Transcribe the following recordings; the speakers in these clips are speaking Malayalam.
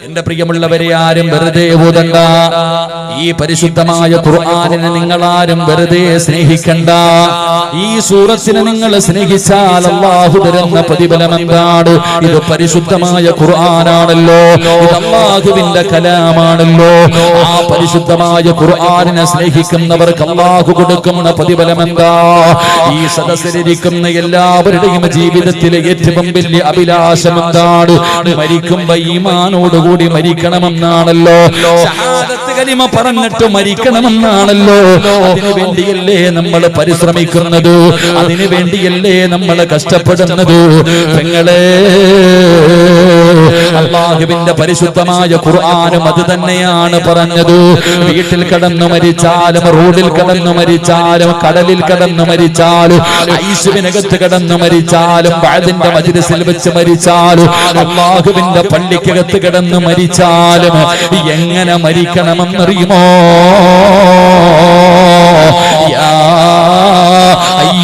എന്റെ പ്രിയമുള്ളവരെ ആരും വെറുതെ ഊതണ്ട ഈ പരിശുദ്ധമായ ഖുർആാനിനെ നിങ്ങൾ ആരും വെറുതെ സ്നേഹിക്കണ്ട. ഈ സൂറത്തിനെ നിങ്ങൾ സ്നേഹിച്ചാൽ അള്ളാഹു തരുന്ന പ്രതിഫലം എന്താണ്? ഇത് പരിശുദ്ധമായ ഖുർആനാണല്ലോ. ഇത് അള്ളാഹുവിന്റെ കലാമാണല്ലോ. ആ പരിശുദ്ധമായ ഖുർആാനിനെ സ്നേഹിക്കുന്നവർക്ക് അള്ളാഹു കൊടുക്കുന്ന പ്രതിഫലം എന്താ? ഈ സദസ്സിലിരിക്കുന്ന എല്ലാവരുടെയും ജീവിതത്തിലെ ഏറ്റവും വലിയ അഭിലാഷം എന്താണ്? മരിക്കുമ്പോ ഈമാനോടുകൂടി മരിക്കണമെന്നാണല്ലോ. പറഞ്ഞിട്ട് മരിക്കണമെന്നാണല്ലോ. അതിനു വേണ്ടിയല്ലേ നമ്മൾ പരിശ്രമിക്കുന്നത്? അതിനു വേണ്ടിയല്ലേ നമ്മൾ കഷ്ടപ്പെടുന്നത്? പെങ്ങളെ. അള്ളാഹുവിന്റെ പരിശുദ്ധമായ ഖുർആാനും അത് തന്നെയാണ് പറഞ്ഞത്. വീട്ടിൽ കടന്നു മരിച്ചാലും റോഡിൽ കടന്നു മരിച്ചാലും കടലിൽ കടന്നു മരിച്ചാലും ഐശുവിനകത്ത് കടന്നു മരിച്ചാലും പഴതിന്റെ മജിലിസിൽ വെച്ച് മരിച്ചാലും അള്ളാഹുവിന്റെ പള്ളിക്കകത്ത് കടന്നു മരിച്ചാലും എങ്ങനെ മരിക്കണമെന്നറിയുമോ?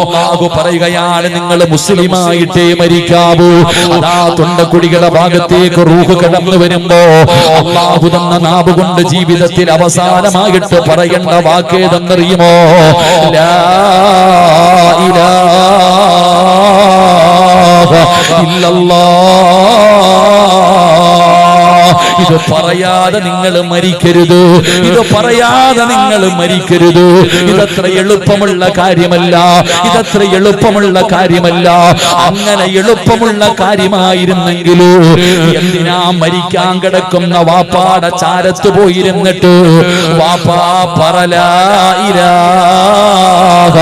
അള്ളാഹു പറയുകയാണ് നിങ്ങൾ മുസ്ലിമായിട്ടേ മരിക്കാവൂ. അതാ തൊണ്ടക്കുടികളുടെ ഭാഗത്തേക്ക് റൂഹ് കടന്നു വരുമ്പോ അള്ളാഹു തന്ന നാവ് കൊണ്ട് ജീവിതത്തിൽ അവസാനമായിട്ട് പറയേണ്ട വാക്കേതെന്നറിയുമോ ലാ ഇലാഹ ഇല്ലല്ലാഹ് ഇത് പറയാതെ നിങ്ങൾ മരിക്കരുത്. ഇത് പറയാതെ നിങ്ങൾ മരിക്കരുത്. ഇതത്ര എളുപ്പമുള്ള കാര്യമല്ല. ഇതത്ര എളുപ്പമുള്ള കാര്യമല്ല. അങ്ങനെ എളുപ്പമുള്ള കാര്യമായിരുന്നെങ്കിലോ എന്തിനാ മരിക്കാൻ കിടക്കുന്ന വാപ്പാട ചാരത്ത് പോയിരുന്നിട്ട്? വാപ്പാ പറലാ ഇലാഹ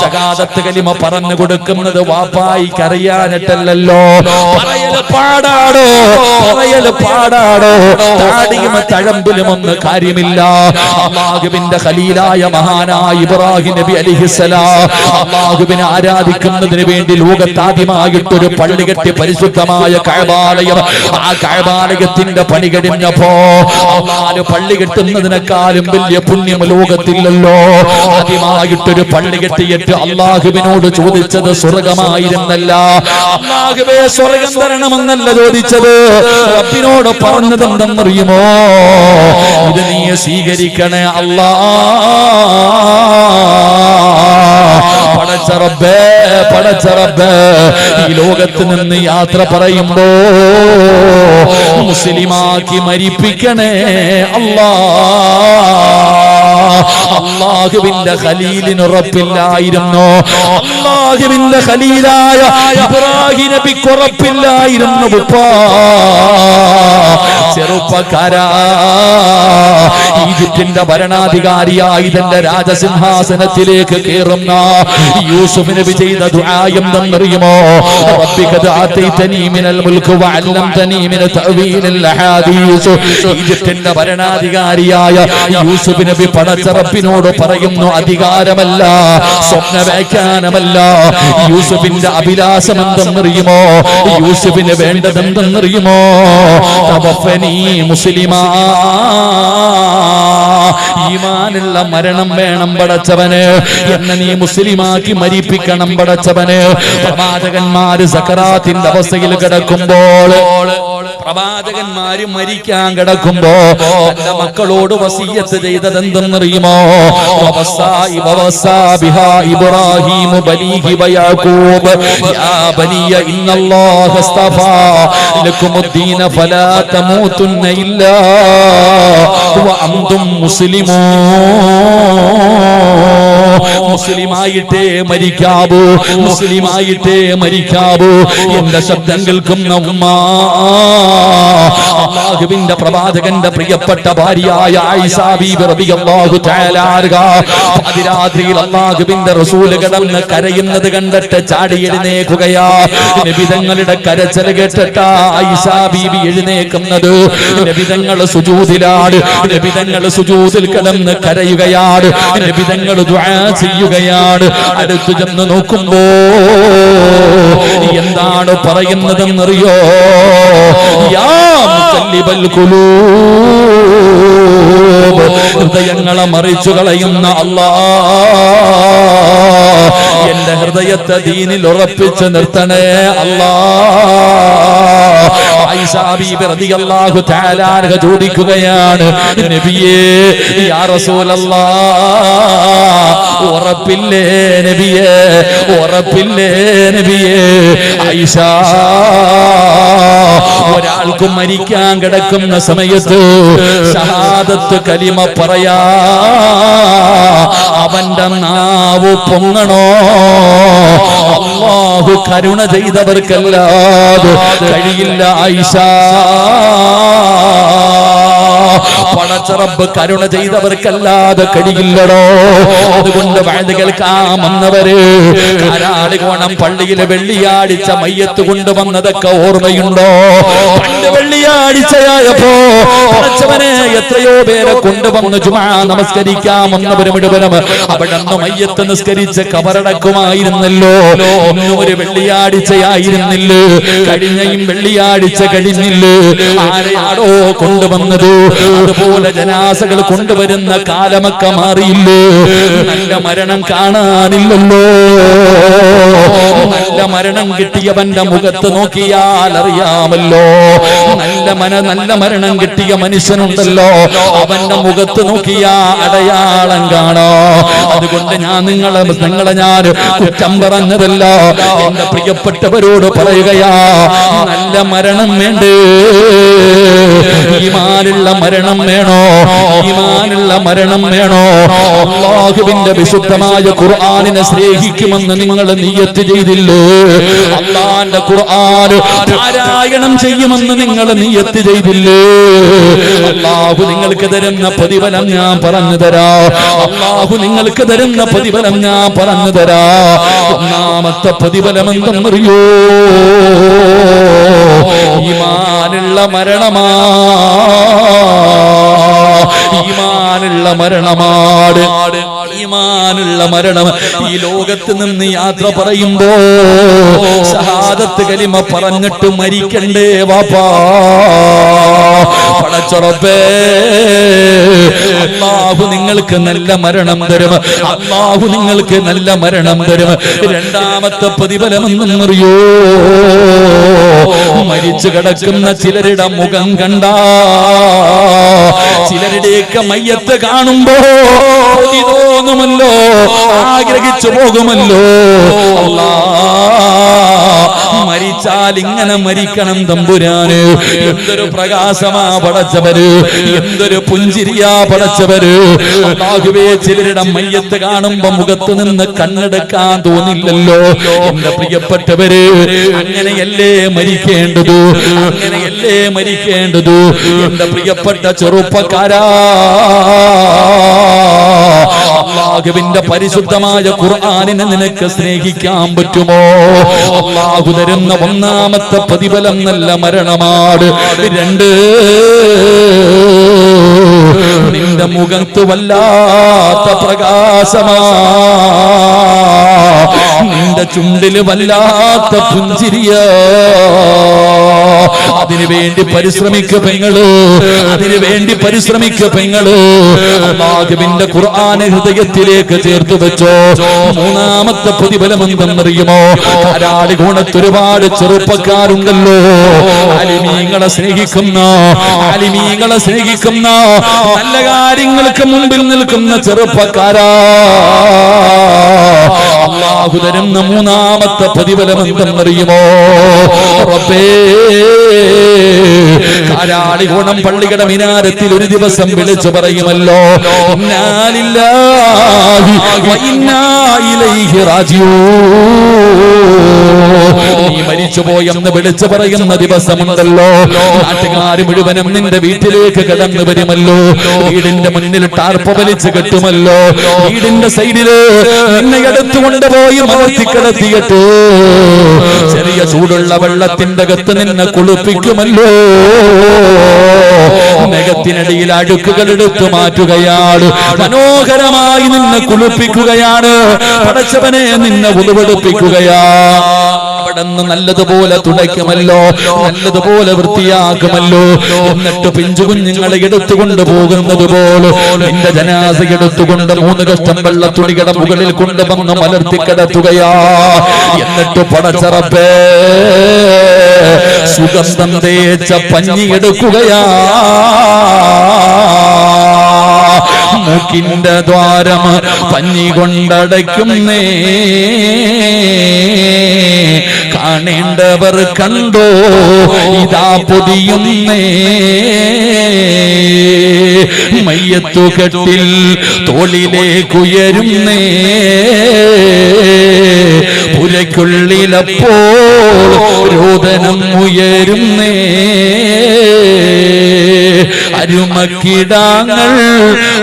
ശകാദത്ത് കലിമ പറഞ്ഞു കൊടുക്കുന്നത് വാപ്പായി അറിയാനിട്ടല്ലോ പറയൽ പാടാടോ പറയൽ പാടാടോ. താടിയും തഴമ്പിലും ഒന്ന് കാര്യമില്ല. അള്ളാഹുവിന്റെ ഖലീലായ മഹാനായ ഇബ്രാഹിം നബി അലിഹിസലാം അള്ളാഹുവിനെ ആരാധിക്കുന്നതിന് വേണ്ടി ലോകത്താദ്യമായിട്ടൊരു പള്ളി കെട്ടി പരിശുദ്ധമായ കഴബാലയം ആ കഴബാലയത്തിന്റെ പണി കഴിഞ്ഞപ്പോ അള്ളാഹ് പള്ളി കെട്ടുന്നതിനേക്കാളും വലിയ പുണ്യം ലോകത്തില്ലല്ലോ. ആദ്യമായിട്ടൊരു പള്ളി കെട്ടിയിട്ട് അള്ളാഹുവിനോട് ചോദിച്ചത് സ്വർഗമായിരുന്നല്ല. അള്ളാഹുവേ സ്വർഗം തരണമെന്നല്ല ചോദിച്ചത്. റബ്ബിനോട് പറഞ്ഞത് എന്തെന്നറിയുമോ ഇത് നീ സ്വീകരിക്കണേ അല്ലാ പടച്ചറബേ പടച്ചറബേ ഈ ലോകത്ത് നിന്ന് യാത്ര പറയുമ്പോ മുസ്ലിമാക്കി മരിപ്പിക്കണേ അല്ലാ അള്ളാഹുവിന്റെ ഖലീലിന് ഉറപ്പില്ലായിരുന്നു? അള്ളാഹുവിന്റെ ഖലീലായ ഇബ്രാഹിം നബിക്ക് ഉറപ്പില്ലായിരുന്നു ചെറുപ്പക്കാരാ. ഈജിപ്തിന്റെ ഭരണാധികാരിയായി തന്റെ രാജസിംഹാസനത്തിലേക്ക് കയറുന്ന യൂസുഫ് നബി ചെയ്ത തന്നറിയുമോ എന്നറിയുമോ റബ്ബികദ ആതൈതനി മിനൽ മുൽക്ക് വഅല്ലംതനി മിന തഅവീലിൽ അഹാദീസ്. ഈജിപ്തിന്റെ ഭരണാധികാരിയായ യൂസുഫ് നബി പടച്ച റബ്ബിനോട് പറയുന്നു അധികാരമല്ല സ്വപ്ന വ്യാഖ്യാനമല്ല യൂസുഫിന്റെ അഭിലാഷം എന്തെന്നറിയുമോ യൂസുഫിന് വേണ്ടതെന്തെന്നറിയുമോ? എന്തെന്നറിയുമോ മുസ്ലിമാ ഈമാനുള്ള മരണം വേണം പടച്ചവന് എന്നെ നീ മുസ്ലിമാക്കി മരിപ്പിക്കണം പടച്ചവന്. പ്രവാചകന്മാര് സക്കറാത്തിന്റെ അവസ്ഥയിൽ കിടക്കുമ്പോൾ പ്രവാചകന്മാര് മരിക്കാൻ കിടക്കുമ്പോ തന്റെ മക്കളോട് വസീയത്ത് ചെയ്തത് എന്തെന്നറിയുമോ വവസ്സായി വവസ്സാ ബിഹാ ഇബ്രാഹീമു ബനീഹി വയാഖൂബ് യാ ബനിയ ഇന്നല്ലാഹ അസ്തഫാ. ലക്കുമുദ്ദീന ഫലാ തമൂതുന്ന ഇല്ലാ. വഅൻതും മുസ്ലിമൂൻ മുസ്ലിമായിട്ടേ മരിക്കാവൂ. മുസ്ലിമായിട്ടേ മരിക്കാവൂ. എന്റെ ശബ്ദം കേൾക്കുന്ന ഉമ്മ. അള്ളാഹുവിന്റെ പ്രവാചകന്റെ പ്രിയപ്പെട്ട ഭാര്യയായ പാതിരാത്രിയിൽ അള്ളാഹുവിന്റെ റസൂൽ കിടന്ന് കരയുന്നത് കണ്ടിട്ട് ചാടി എഴുന്നേക്കുകയാ നബിതങ്ങളുടെ കരച്ചിൽ കേട്ടിട്ടാ ആയിഷാ ബീബി എഴുന്നേക്കുന്നത് നബിതങ്ങൾ സുജൂദിലാണ് നബിതങ്ങൾ സുജൂദിൽ കിടന്ന് കരയുകയാണ്. നബിതങ്ങൾ ചെയ്യുകയാണ്. അടുത്തു ചെന്ന് നോക്കുമ്പോ എന്താണ് പറയുന്നതെന്നറിയോ? യാ ഖുലൂബ്. ഹൃദയങ്ങളെ മറിച്ചു കളയുന്ന അല്ലാ എന്റെ ഹൃദയത്തെ ദീനിൽ ഉറപ്പിച്ചു നിർത്തണേ അല്ലാ ചോദിക്കുകയാണ് ഉറപ്പില്ലേ നബിയേ ഉറപ്പില്ലേ നബിയേ ആയിഷ ഒരാൾക്കും മരിക്കാൻ കിടക്കുന്ന സമയത്ത് ഷഹാദത്ത് കലിമ പറയാ അവന്റെ നാവ് പൊങ്ങണോ? അള്ളാഹു കരുണ ചെയ്തവർക്കല്ലാതെ കഴിയില്ല ആയിഷ. പടച്ചറബ് കരുണ ചെയ്തവർക്കല്ലാതെ കഴിയില്ലടോ. അതുകൊണ്ട് വഴുത് കേൾക്കാൻ വന്നവര് കരാളികോണം പള്ളിയിലെ വെള്ളിയാഴ്ച മയ്യത്ത് കൊണ്ടുവന്നതൊക്കെ ഓർമ്മയുണ്ടോ? പണ്ട് വെള്ളിയാഴ്ചയായപ്പോ പടച്ചവനെ എത്രയോ പേരെ കൊണ്ടുവന്ന് ചുമാ നമസ്കരിക്കാൻ വന്നവര് മുഴുവനും അവിടെ മയ്യത്ത് നിസ്കരിച്ച് കബറടക്കുമായിരുന്നല്ലോ. ഒരു വെള്ളിയാഴ്ചയായിരുന്നില്ലേ? കഴിഞ്ഞയും വെള്ളിയാഴ്ച കഴിഞ്ഞില്ലേ? ആരെയാടോ കൊണ്ടുവന്നത്? അതുപോലെ ജനാസകൾ കൊണ്ടുവരുന്ന കാലമൊക്കെ മാറിയില്ലേ? നല്ല മരണം കാണാനില്ലല്ലോ. നല്ല മരണം കിട്ടിയവന്റെ മുഖത്ത് നോക്കിയാൽ അറിയാമല്ലോ. നല്ല മന നല്ല മരണം കിട്ടിയ മനുഷ്യനുണ്ടല്ലോ. അവന്റെ മുഖത്ത് നോക്കിയാ അടയാളം കാണോ. അതുകൊണ്ട് ഞാൻ നിങ്ങളെ നിങ്ങളെ ഞാൻ കുറ്റം പറഞ്ഞതല്ല. എന്റെ പ്രിയപ്പെട്ടവരോട് പറയുകയാ നല്ല മരണം വേണ്ടേ? ഈ മാനുള്ള മരണം വേണോ? ഈമാനുള്ള മരണം വേണോ? അള്ളാഹുവിന്റെ വിശുദ്ധമായ ഖുർആാനിനെ സ്നേഹിക്കുമെന്ന് നിങ്ങൾ നീയത്ത് ചെയ്തില്ലേ? അള്ളാന്റെ ഖുർആൻ പാരായണം ചെയ്യുമെന്ന് നിങ്ങൾ നീയത്ത് ചെയ്തില്ലേ? അള്ളാഹു നിങ്ങൾക്ക് തരുന്ന പ്രതിഫലം ഞാൻ പറഞ്ഞു തരാ. അള്ളാഹു നിങ്ങൾക്ക് തരുന്ന പ്രതിഫലം ഞാൻ പറഞ്ഞു തരാ. ഒന്നാമത്തെ പ്രതിഫലം എന്തെന്നറിയോ? ഈമാനുള്ള മരണമാ. ഈമാനുള്ള മരണമാട്. ഈമാനുള്ള മരണം ഈ ലോകത്ത് നിന്ന് യാത്ര പറയുമ്പോ ഷഹാദത്ത് കലിമ പറഞ്ഞിട്ട് മരിക്കണ്ടേ വാപ്പാ. പടച്ചുറപ്പേ അള്ളാഹു നിങ്ങൾക്ക് നല്ല മരണം തരും. അള്ളാഹു നിങ്ങൾക്ക് നല്ല മരണം തരും. രണ്ടാമത്തെ പ്രതിഫലം എന്നറിയോ മരിച്ചു കിടക്കുന്ന ചിലരുടെ മുഖം കണ്ട. ചിലരുടെയൊക്കെ മയ്യത്ത് കാണുമ്പോ കൊതി തോന്നുമല്ലോ ആഗ്രഹിച്ചു പോകുമല്ലോ. മരിച്ചാൽ ഇങ്ങനെ മരിക്കണം തമ്പുരാന്. എന്തൊരു പ്രകാശമാ പടച്ചവര്. എന്തൊരു പുഞ്ചിരിയാ പടച്ചവര്. അല്ലാഹുവേ ചിലരുടെ മയ്യത്ത് കാണുമ്പോ മുഖത്ത് നിന്ന് കണ്ണെടുക്കാൻ തോന്നില്ലല്ലോ. എന്റെ പ്രിയപ്പെട്ടവര് അങ്ങനെയല്ലേ മരിക്കേണ്ടത്? അങ്ങനെയല്ലേ മരിക്കേണ്ടത്? എന്റെ പ്രിയപ്പെട്ട ചെറുപ്പക്കാരാ. അള്ളാഹുവിന്റെ പരിശുദ്ധമായ ഖുർആാനിനെ നിനക്ക് സ്നേഹിക്കാൻ പറ്റുമോ? അള്ളാഹു തരുന്ന ഒന്നാമത്തെ പ്രതിഫലം നല്ല മരണമാണ്. രണ്ട്. നിന്റെ മുഖത്ത് വല്ലാത്ത പ്രകാശമാ നിന്റെ ചുണ്ടിൽ വല്ലാത്ത പുഞ്ചിരിയ. അതിനു വേണ്ടി പരിശ്രമിക്ക പെങ്ങൾ. അതിനു വേണ്ടി പരിശ്രമിക്ക പെങ്ങൾ. അള്ളാഹുവിന്റെ ഖുർആനെ ഹൃദയത്തിലേക്ക് ചേർത്ത് വെച്ചോ. മൂന്നാമത്തെ പ്രതിഫലം എന്തെന്നറിയുമോ ധാരാളി ഗുണത്ത് ഒരുപാട് ചെറുപ്പക്കാരുണ്ടല്ലോ. അലിമീങ്ങളെ സ്നേഹിക്കുന്ന അലിമീങ്ങളെ സ്നേഹിക്കുന്ന നല്ല കാര്യങ്ങൾക്ക് മുമ്പിൽ നിൽക്കുന്ന ചെറുപ്പക്കാരാ. അള്ളാഹു മൂന്നാമത്തെ പ്രതിഫലം എന്തെന്നറിയുമോ റബ്ബേ കാരാളി ഗുണം പള്ളിയുടെ മിനാരത്തിൽ ഒരു ദിവസം വിളിച്ചു പറയുമല്ലോ. മരിച്ചുപോയെന്ന് വിളിച്ചു പറയുന്ന ദിവസമുണ്ടല്ലോ. നാട്ടുകാർ മുഴുവനും നിന്റെ വീട്ടിലേക്ക് കടന്നു വരുമല്ലോ. വീടിന്റെ മുന്നിൽ ടാർപ്പ് വലിച്ചു കെട്ടുമല്ലോ. വീടിന്റെ സൈഡിൽ നിന്നെ എടുത്തു കൊണ്ടുപോയി മറത്തി ചെറിയ ചൂടുള്ള വെള്ളത്തിന്റെ അകത്ത് നിന്നെ കുളിപ്പിക്കുമല്ലോ. നഖത്തിനടിയിൽ അടുക്കുകൾ എടുത്തു മാറ്റുകയാണ് മനോഹരമായി നിന്നെ കുളിപ്പിക്കുകയാണ് പടച്ചവനെ നിന്നെ ഉളുവെടുപ്പിക്കുകയാ. കടന്ന് നല്ലതുപോലെ തുടയ്ക്കുമല്ലോ നല്ലതുപോലെ വൃത്തിയാക്കുമല്ലോ. എന്നിട്ട് പിഞ്ചു കുഞ്ഞുങ്ങളെ എടുത്തുകൊണ്ട് പോകുന്നത് പോലെ നിന്റെ ജനാസ എടുത്തുകൊണ്ട് മൂന്ന് കഷ്ടം വെള്ള തുണികട മുകളിൽ കൊണ്ടുവന്ന് മലർത്തി കിടത്തുകയാ. എന്നിട്ട് പടച്ചറപ്പേ സുഗന്ധം തേച്ച പഞ്ഞി എടുക്കുകയാ. മൂക്കിന്റെ ദ്വാരം പഞ്ഞി കൊണ്ടടയ്ക്കുന്നേ. കാണേണ്ടവർ കണ്ടോ? ഇതാ പൊതിയുന്നേ. മയ്യത്തുകെട്ടിൽ തോളിലേക്കുയരുന്നേ പുരയ്ക്കുള്ളിലപ്പോൾ രോദനം ഉയരുന്നേ. അരുമക്കിടാങ്ങൾ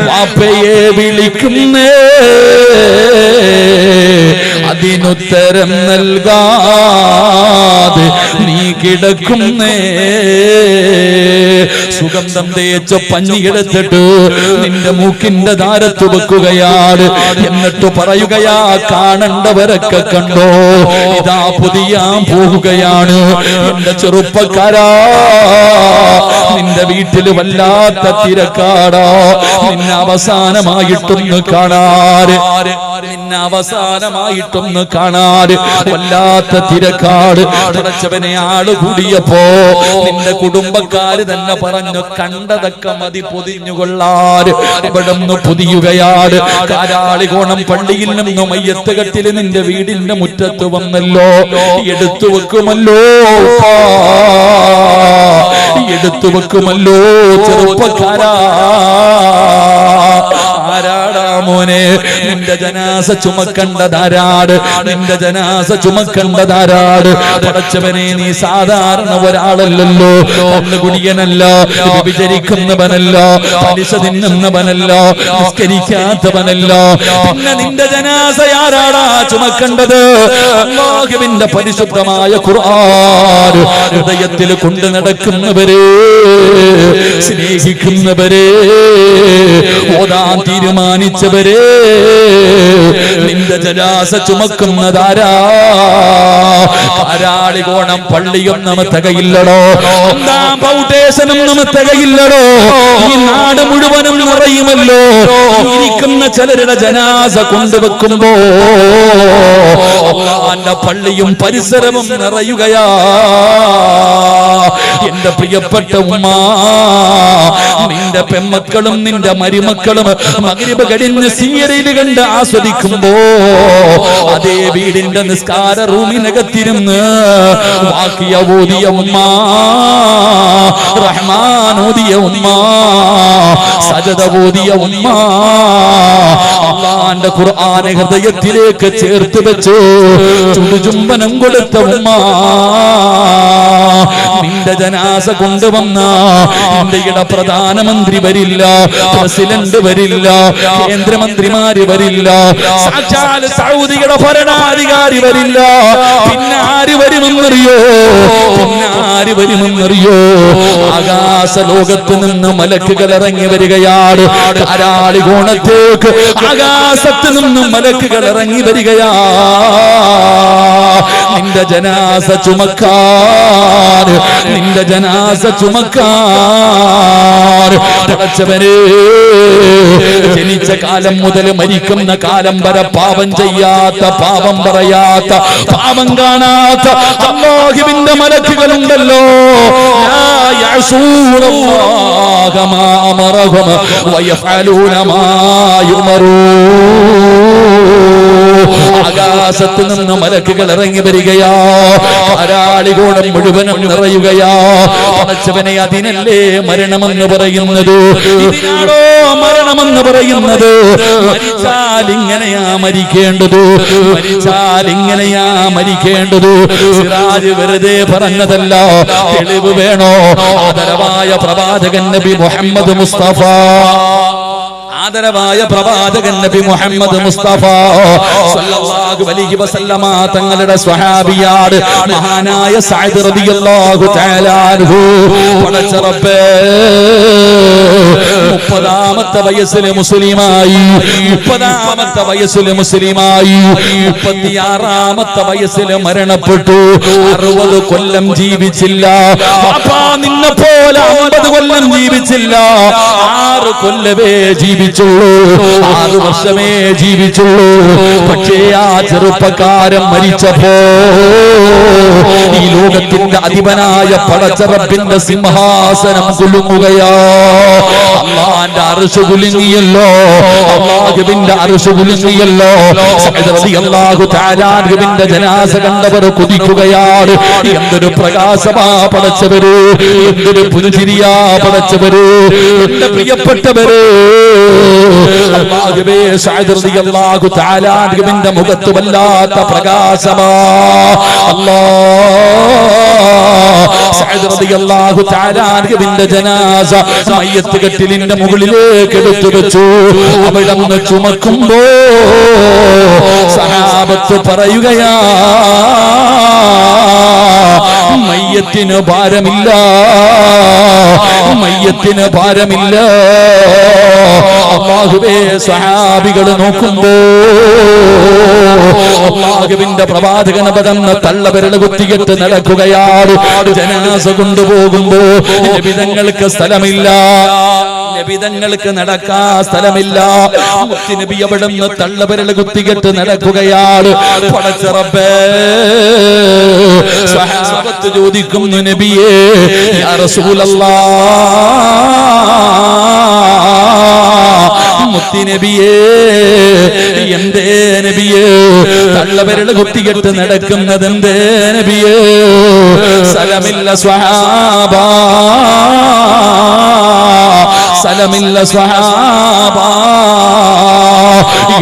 വാപ്പയെ വിളിക്കുന്നേ. അതിനുത്തരം നൽകാതെ നീ കിടക്കുന്നേ. സുഗന്ധം തേച്ച പഞ്ഞിയെടുത്തിട്ട് നിന്റെ മൂക്കിന്റെ ധാരത്ത് വെക്കുകയാണ് എന്നിട്ട് പറയുകയാ കാണണ്ടവരൊക്കെ കണ്ടോ? ഇതാ പുതിയ പോവുകയാണ്. എന്റെ ചെറുപ്പക്കാരാ. നിന്റെ വീട്ടിൽ വല്ലാത്ത തിരക്കാടാ. നിന്നെ അവസാനമായിട്ടൊന്ന് കാണാറ് നിന്നെ അവസാനമായിട്ടൊന്ന് കാണാറ് വല്ലാത്ത തിരക്കാട്. അടച്ചവനെ ആൾ കൂടിയപ്പോ നിന്റെ കുടുംബക്കാര് തന്നെ പറഞ്ഞു കണ്ടതൊക്കെ മതി പൊതിഞ്ഞുകൊള്ളാറ്. ഇവിടെ നിന്ന് പൊതിയുകയാണ് കാരാളികോണം പള്ളിയിൽ നിന്നും മയ്യത്തുകട്ടിൽ നിന്റെ വീടിന്റെ മുറ്റത്ത് വന്നല്ലോ. എടുത്തു വെക്കുമല്ലോ. എടുത്തു വെക്കുമല്ലോ ചെറുപ്പക്കാരാ. ആരാടാ മോനെ നിന്റെ ജനാസ ചുമക്കണ്ടതാരാട്? നിന്റെ ജനാസ ചുമക്കണ്ടതാരാട്? പടച്ചവനെ നീ സാധാരണ ഒരാളല്ലല്ലോ. കുടിയനല്ല വിചരിക്കുന്നവനല്ല പലിശ തിന്നുന്നവനല്ല നിസ്കരിക്കാത്തവനല്ല. നിന്റെ ജനാസ ആരാടാ ചുമക്കണ്ടത്? ലോകവിന്റെ പരിശുദ്ധമായ ഖുർആൻ ഹൃദയത്തിൽ കൊണ്ടു നടക്കുന്നവരെ സ്നേഹിക്കുന്നവരെ ഓതാൻ തീരുമാനിച്ചവരെ നിന്റെ ജനാസ ചുമക്കുന്നതാരാ? കാരാളികോണം പള്ളിയൊന്നും തികയില്ലടോ? ഒന്നാം ഫൗണ്ടേഷനും നമ്മ തികയില്ലടോ? ഈ നാട് മുഴുവനും നിറയുമല്ലോ? ഇരിക്കുന്ന ചിലരുടെ ജനാസ കൊണ്ടുവെക്കുമ്പോ അള്ളാന്റെ പള്ളിയും പരിസരവും നിറയുകയാ. എന്റെ പ്രിയപ്പെട്ട ഉമ്മ നിന്റെ പെമ്മക്കളും നിന്റെ മരുമക്കളും കഴിഞ്ഞ് സീരിയൽ കണ്ട് ആസ്വദിക്കുമ്പോ അതേ വീടിന്റെ നിസ്കാര റൂമിനകത്തിരുന്ന് വാക്കിയ ഓതിയ ഉമ്മ റഹ്മാൻ ഉമ്മ സജത ഓതിയ ഉമ്മ അള്ളാന്റെ ഖുർആനെ ഹൃദയത്തിലേക്ക് ചേർത്ത് വെച്ചു. ചുടുചുംബനം കൊടുത്ത ഉമ്മ. നിന്റെ ജനാസ കൊണ്ടുവന്ന ഇന്ത്യയുടെ പ്രധാനമന്ത്രി വരില്ല പ്രസിഡന്റ് വരില്ല കേന്ദ്രമന്ത്രിമാര് വരില്ല സൗദിയുടെ ഭരണാധികാരി വരില്ല. പിന്നെ ആര് വരുമെന്നറിയോ? പിന്നെ ആര് വരുമെന്നറിയോ? ആകാശ ലോകത്ത് നിന്ന് മലക്കുകൾ ഇറങ്ങി വരികയാണ്. ധാരാളി കോണത്തേക്ക് ആകാശത്ത് നിന്ന് മലക്കുകൾ ഇറങ്ങി വരികയാ. നിന്റെ ജനാസ ചുമക്കാൻ. നിന്റെ ജനാസ ചുമക്കാൻ. പടച്ചവനെ ജനിച്ച കാലം മുതൽ മരിക്കുന്ന കാലം വരെ പാപം ചെയ്യാത്ത പാപം പറയാത്ത പാപം കാണാത്ത അല്ലാഹുവിന്റെ മലക്കുകളുണ്ടല്ലോ. അമറഹും യുമറൂൻ. ആകാശത്ത് നിന്ന് മലക്കുകൾ ഇറങ്ങി വരികയാ. പാരാളികോണം മുഴുവനും നിറയുകയാ. പടച്ചവനെ അതിനല്ലേ മരണമെന്ന് പറയുന്നത്? മരണമെന്ന് പറയുന്നത്? മരിച്ചാൽ ഇങ്ങനെയാ മരിക്കേണ്ടത്. മരിച്ചാൽ ഇങ്ങനെയാ മരിക്കേണ്ടത്. സിറാജ് വെറുതെ പറഞ്ഞതല്ല. തെളിവ് വേണോ? ആദരവായ പ്രവാചകൻ നബി മുഹമ്മദ് മുസ്തഫ. ആദരവായ പ്രവാചകൻ നബി മുഹമ്മദ് മുസ്തഫ സല്ലല്ലാഹു അലൈഹി വസല്ലമ തങ്ങളുടെ സ്വഹാബിയാണ് മഹാനായ സഅദ് റളിയല്ലാഹു തആല അൻഹു പടച്ച റബ്ബേ മുപ്പതാമത്തെ വയസ്സിലെ മുസ്ലിമായി മുപ്പതാമത്തെ വയസ്സിലെ മുസ്ലിമായി മുപ്പത്തിയാറാമത്തെ വയസ്സിൽ മരണപ്പെട്ടു. അറുപത് കൊല്ലം ജീവിച്ചില്ല. നിന്നെ പോലെ അമ്പത് കൊല്ലം ജീവിച്ചില്ല. ആറ് കൊല്ലമേ ജീവിച്ചുള്ളൂ ആറ് വർഷമേ ജീവിച്ചുള്ളൂ പക്ഷേ ആ ചെറുപ്പക്കാരൻ മരിച്ചപ്പോ ഈ ലോകത്തിന്റെ അധിപനായ പടച്ചറപ്പിന്റെ സിംഹാസനം കുലുങ്ങുകയാ. ജനാസ കുതിക്കുകയാണ്. എന്തൊരു പ്രകാശമാ പടച്ചവര്. എന്തൊരു പുതുചിരിയാ പടച്ചവര്. എന്റെ പ്രിയപ്പെട്ടവര്. മുഖത്ത് വല്ലാത്ത പ്രകാശമാ. റളിയല്ലാഹു തആല ജനാസ മയ്യത്ത് കെട്ടിലിന്റെ മുകളിലേക്ക് എടുത്തു വെച്ചു. അവിടെ നിന്ന് ചുമക്കുമ്പോ സഹാബത്ത് പറയുകയാ മയ്യത്തിന് ഭാരമില്ല. മയ്യത്തിന് ഭാരമില്ല. അള്ളാഹുബേ സഹാബികൾ നോക്കുമ്പോ അള്ളാഹുവിന്റെ പ്രവാചകന പതന്ന തള്ളവിരൽ കുത്തിയിട്ട് നടക്കുകയാണ്. ജനാസ കൊണ്ടുപോകുമ്പോ വിധങ്ങൾക്ക് സ്ഥലമില്ല. നബിതങ്ങൾക്ക് നടക്കാ സ്ഥലമില്ല. നബി കുത്തികെട്ട് നടക്കുകയാണ്. സഹാബത്ത് ചോദിക്കുന്നു നബിയേ റസൂലല്ലാ മുത്തി നബിയേ എന്തേ നബിയേ തള്ളവിരൽ കുത്തികെട്ട് നടക്കുന്നത് എന്തേ നബിയേ സ്ഥലമില്ല സ്വഹാബ സ്ഥലമില്ല സ്വഹാബ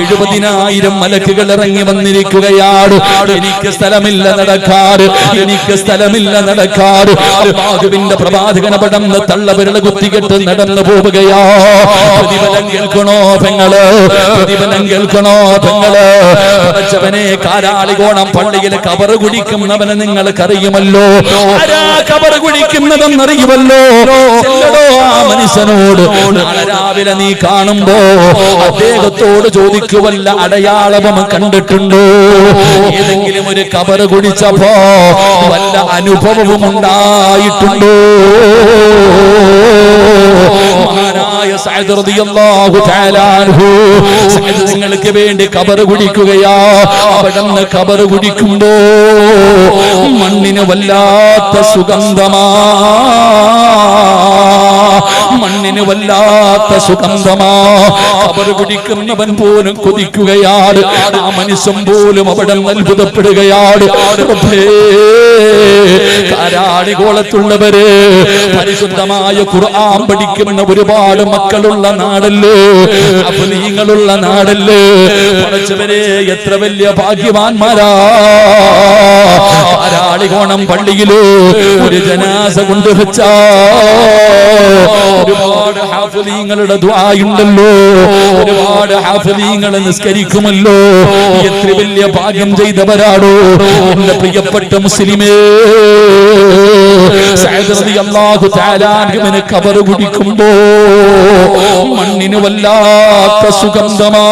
എഴുപതിനായിരം മലക്കുകൾ ഇറങ്ങി വന്നിരിക്കുകയാണ്. എനിക്ക് സ്ഥലമില്ല നടക്കാറ്. എനിക്ക് സ്ഥലമില്ല നടക്കാറ്. ബാഹുവിന്റെ പ്രവാചകന പടന്ന് തള്ളവിരൽ കുത്തികെട്ട് നടന്നു പോവുകയാ. പ്രതിഫലം കേൾക്കണോ പെങ്ങൾ? പ്രതിഫലം കേൾക്കണോ പെങ്ങൾ? പടച്ചവനെ കാരാളികോണം പള്ളിയിൽ കബറ് കുടിക്കുന്നവനെ നിങ്ങൾക്കറിയുമല്ലോ. കബറ് കുടിക്കുന്നതെന്നറിയുമല്ലോ? ആ മനുഷ്യനോട്. രാവിലെ നീ കാണുമ്പോ അദ്ദേഹത്തോട് ചോദിക്കുവല്ല അടയാളവും കണ്ടിട്ടുണ്ടോ? ഏതെങ്കിലും ഒരു കബറ് കുടിച്ചപ്പോ വല്ല അനുഭവവും ഉണ്ടായിട്ടുണ്ടോ? നിങ്ങൾക്ക് വേണ്ടി കബറ് കുടിക്കുകയാ. അവിടെ കബറ് കുടിക്കുമ്പോ മണ്ണിന് വല്ലാത്ത സുഗന്ധമാ. മണ്ണിന് വല്ലാത്ത സുഗന്ധമാ. അവർ കുടിക്കുന്നവൻ പോലും കൊതിക്കുകയാണ്. ആ മനുഷ്യൻ പോലും അവിടെ അത്ഭുതപ്പെടുകയാണ്. കാരാളികോളത്തുള്ളവര് പരിശുദ്ധമായ ഖുർആൻ പഠിക്കുന്ന ഒരുപാട് മക്കളുള്ള നാടല്ലേ? അഫലീങ്ങളുള്ള നാടല്ലേ? പഠിച്ചവരെ എത്ര വലിയ ഭാഗ്യവാന്മാരാ. കാരാളികോണം പള്ളിയിൽ ഒരു ജനാസ കൊണ്ടുവച്ചാ ഒരുപാട് ഹാഫലീങ്ങളുടെ ദ്വായുണ്ടല്ലോ ഒരുപാട് ഹാഫലീങ്ങൾ നിസ്കരിക്കുമല്ലോ. എത്ര വലിയ ഭാഗ്യം ചെയ്തവരാടോ. എന്റെ പ്രിയപ്പെട്ട മുസ്ലിമേ. തആല അൻഹുവിന് കബർ കുടിക്കുമ്പോ മണ്ണിന് വല്ലാത്ത സുഗന്ധമാ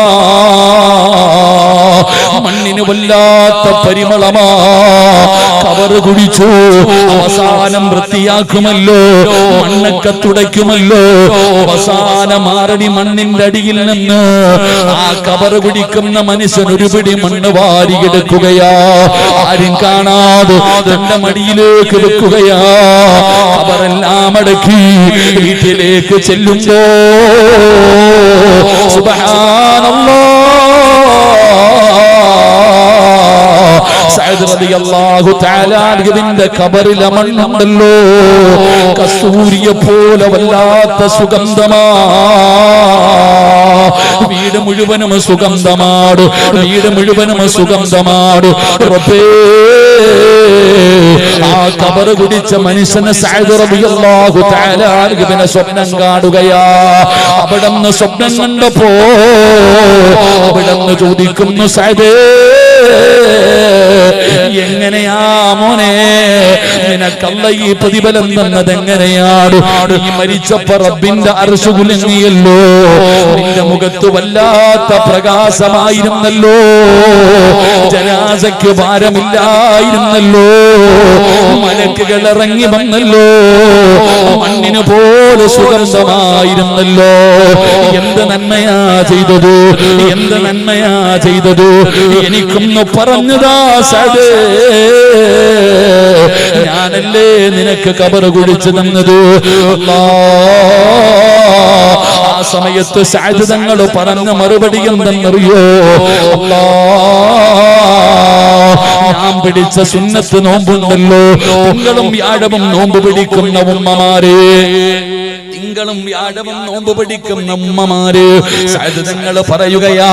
മണ്ണിന് വല്ലാത്ത പരിമളമാ. കവർ കുടിച്ചു അവസാനം വൃത്തിയാക്കുമല്ലോ. മണ്ണൊക്കെ തുടയ്ക്കുമല്ലോ. അവസാന മാറടി മണ്ണിന്റെ അടിയിൽ നിന്ന് ആ കവർ കുടിക്കുന്ന മനുഷ്യൻ ഒരുപിടി മണ്ണ് വാരിയെടുക്കുകയാ ആരും കാണാതെ തന്റെ മടിയിലേക്ക് വെക്കുകയാ. അവരെല്ലാം അടക്കി വീട്ടിലേക്ക് ചെല്ലുമ്പോ സുബ്ഹാനല്ലാഹ് അൻഹുവിന്റെ ഖബറിലെ മണ്ണുണ്ടല്ലോ കസ്തൂരിയെ പോലെ വല്ലാത്ത സുഗന്ധമാ. വീട് മുഴുവനും സുഗന്ധമാട്. വീട് മുഴുവനും സുഗന്ധമാട്. റബ്ബേ ആ കബർ കുടിച്ച മനുഷ്യന് പിന്നെ സ്വപ്നം കാണുകയാ. അവിടുന്ന് സ്വപ്നം കണ്ടപ്പോ അവിടുന്ന് ചോദിക്കുന്നു സഅദേ എങ്ങനെയാ മോനെ? നിനക്കല്ല ഈ പ്രതിഫലം തന്നത് എങ്ങനെയാണ്? ഈ മരിച്ചപ്പോ റബ്ബിന്റെ അർശു കുലുങ്ങിയല്ലോ. നിന്റെ മുഖത്ത് വല്ലാത്ത പ്രകാശമായിരുന്നല്ലോ. ജനാസയ്ക്ക് ഭാരമില്ലായിരുന്നല്ലോ. മലക്കുകൾ ഇറങ്ങി വന്നല്ലോ. മണ്ണിന് പോലെ സുഗന്ധമായിരുന്നല്ലോ. എന്ത് നന്മയാ ചെയ്തത്? എന്ത് നന്മയാ ചെയ്തത്? എനിക്കൊന്ന് പറഞ്ഞതാ സദേ ഞാനല്ലേ നിനക്ക് കബറ് കുഴിച്ചു തന്നത്. ആ സമയത്ത് സാധ്യതങ്ങൾ പറഞ്ഞ മറുപടി എന്തെന്നറിയോ അല്ലാ. ഞാൻ പിടിച്ച സുന്നത്ത് നോമ്പുണ്ടല്ലോ നിങ്ങളും വ്യാഴവും നോമ്പ് പിടിക്കുന്ന ഉമ്മമാരെ തിങ്കളും വ്യാഴവും നോമ്പ് പിടിക്കുന്ന ഉമ്മമാര് സഹതങ്ങൾ പറയുകയാ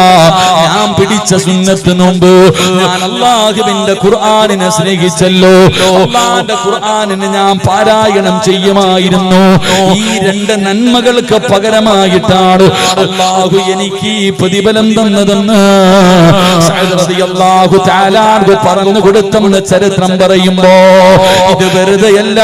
ഞാൻ പിടിച്ച സുന്നത്ത് നോമ്പ്. ഞാൻ അള്ളാഹുവിന്റെ ഖുർആാനിനെ സ്നേഹിച്ചല്ലോ. അള്ളാന്റെ ഖുർആാനിന് ഞാൻ പാരായണം ചെയ്യുമായിരുന്നു. ഈ രണ്ട് നന്മകൾക്ക് പകരമായിട്ടാണ് അള്ളാഹു എനിക്ക് ഈ പ്രതിഫലം തന്നതെന്ന് സഅദ് താലാഹു പറഞ്ഞു കൊടുത്തെന്ന് ചരിത്രം പറയുമ്പോ ഇത് വെറുതെയല്ല.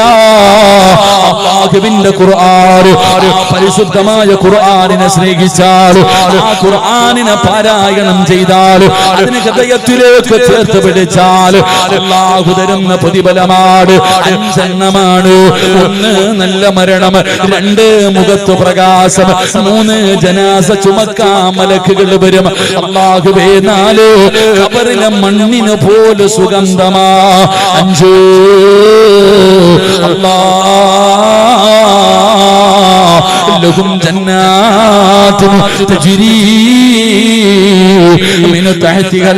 അള്ളാഹുവിന്റെ ഖുർആൻ ആ പരിശുദ്ധമായ ഖുർആാനിനെ സ്നേഹിച്ചാൽ ആ ഖുർആനിനെ പാരായണം ചെയ്താൽ അതിന് ഹൃദയത്തിലേക്ക് ചേർത്ത് പിടിച്ചാൽ അള്ളാഹു തരുന്ന പ്രതിഫലമാണ്. അഞ്ചെണ്ണമാണ്. ഒന്ന് നല്ല മരണം രണ്ട് മുഖത്ത് പ്രകാശം മൂന്ന് ജനാസ ചുമക്കാ മലക്കുകൾ വരും. അള്ളാഹുവേ നാല് കബറിലെ മണ്ണിന് പോലെ സുഗന്ധമാ. അഞ്ച്. അല്ലാ لهم جنات تجري من تحتها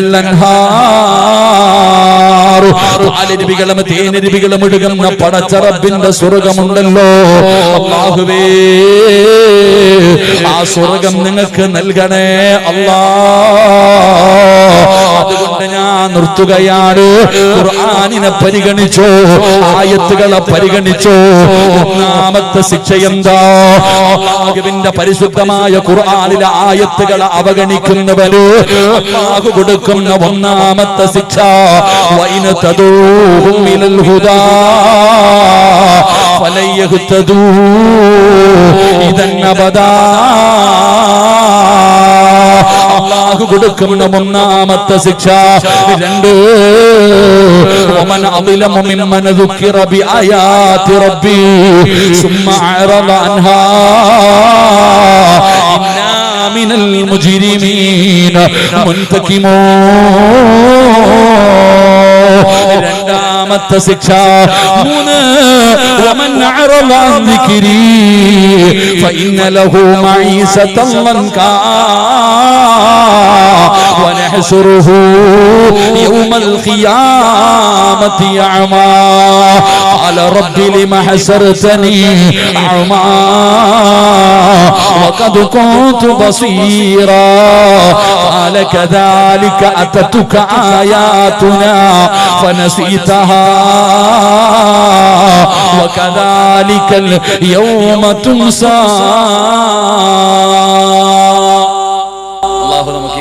الانهار പാലരുവികളും തേനരുവികളും ഒഴുകുന്ന പടച്ചറബിന്റെ സ്വർഗമുണ്ടല്ലോ അള്ളാഹുവേ ആ സ്വർഗം നിങ്ങൾക്ക് നൽകണേ അല്ലാ അതുകൊണ്ട് ഞാൻ നിർത്തുകയാണ്. ഖുർആനിനെ പരിഗണിച്ചോ ആയത്തുകളെ പരിഗണിച്ചോ. ഒന്നാമത്തെ ശിക്ഷ എന്താ? അള്ളാഹുവിന്റെ പരിശുദ്ധമായ ഖുർആനിലെ ആയത്തുകളെ അവഗണിക്കുന്നവര് അള്ളാഹു കൊടുക്കുന്ന ഒന്നാമത്തെ ശിക്ഷ. വൈന തദൂഹും ഇലൽ ഹുദാ. ഫലൻ യഹ്തദൂ ഇദൻ അബദാ അള്ളാഹു കൊടുക്കുന്ന ഒന്നാമത്തെ ശിക്ഷ രണ്ട് ومن أظلم ممن ذكر بآيات ربي ثم أعرض عنها إنا من المجرمين منتكمون രണ്ടാമത്തെ ശിക്ഷ മൂന്ന് ومن أعرض عن ذكري فإن له معيشة ضنكا ونحشره يوم القيامة أعمى. قال ربي لم حشرتني أعمى؟ وقد كنت بصيرا. قال كذلك أتتك آياتنا فنسيتها. وكذلك اليوم تنسى.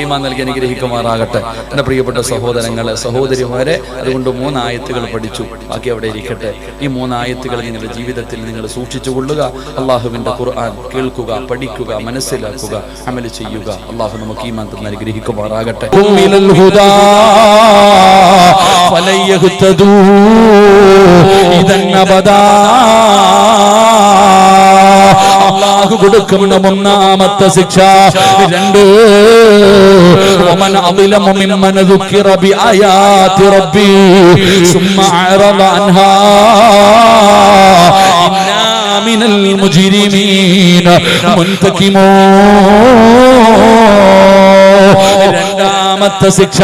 ഈമാൻ നൽകി അനുഗ്രഹിക്കുമാറാകട്ടെ. എന്റെ പ്രിയപ്പെട്ട സഹോദരങ്ങളെ സഹോദരിമാരെ അതുകൊണ്ട് മൂന്നായത്തുകൾ പഠിച്ചു. ബാക്കി അവിടെ ഇരിക്കട്ടെ. ഈ മൂന്നായത്തുകൾ നിങ്ങളുടെ ജീവിതത്തിൽ നിങ്ങൾ സൂക്ഷിച്ചു കൊള്ളുക അള്ളാഹുവിന്റെ ഖുർആൻ കേൾക്കുക പഠിക്കുക മനസ്സിലാക്കുക അമൽ ചെയ്യുക. അള്ളാഹു നമുക്ക് ഈമാൻ തന്നെ അനുഗ്രഹിക്കുമാറാകട്ടെ. ഉമ്മിലൽ ഹുദാ ഫലൻ യഹ്തദൂ ഇദൻ അബദാ അള്ളാഹു കൊടുക്കുന്ന ഒന്നാമത്തെ ശിക്ഷ രണ്ട് ومن أظلم ممن ذكر بآيات ربي ثم أعرض عنها إنا من المجرمين منتكمون രണ്ടാമത്തെ ശിക്ഷ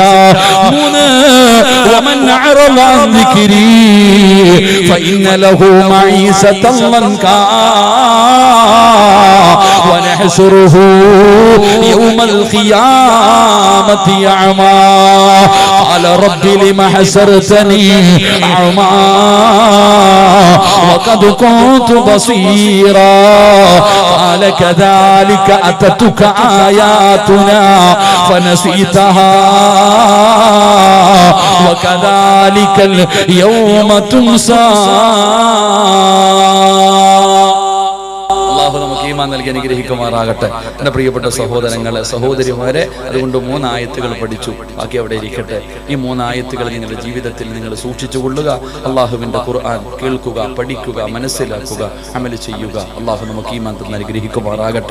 മൂന്ന് ومن أعرض عن ذكري فإن له معيشة ضنكا ونحشره يوم القيامة أعمى. قال رب لم حشرتني أعمى؟ وقد كنت بصيرا. قال كذلك أتتك آياتنا فنسيتها. وكذلك اليوم تنسى. അള്ളാഹു നമുക്ക് ഈമാൻ നൽകി അനുഗ്രഹിക്കുമാറാകട്ടെ. എന്റെ പ്രിയപ്പെട്ട സഹോദരങ്ങളെ സഹോദരിമാരെ അതുകൊണ്ട് മൂന്നായത്തുകൾ പഠിച്ചു. ബാക്കി അവിടെ ഇരിക്കട്ടെ. ഈ മൂന്നായത്തുകൾ നിങ്ങളുടെ ജീവിതത്തിൽ നിങ്ങൾ സൂക്ഷിച്ചു കൊള്ളുക അള്ളാഹുവിന്റെ ഖുർആൻ കേൾക്കുക പഠിക്കുക മനസ്സിലാക്കുക അമൽ ചെയ്യുക. അള്ളാഹു നമുക്ക് ഈ മന്ത്രം അനുഗ്രഹിക്കുമാറാകട്ടെ.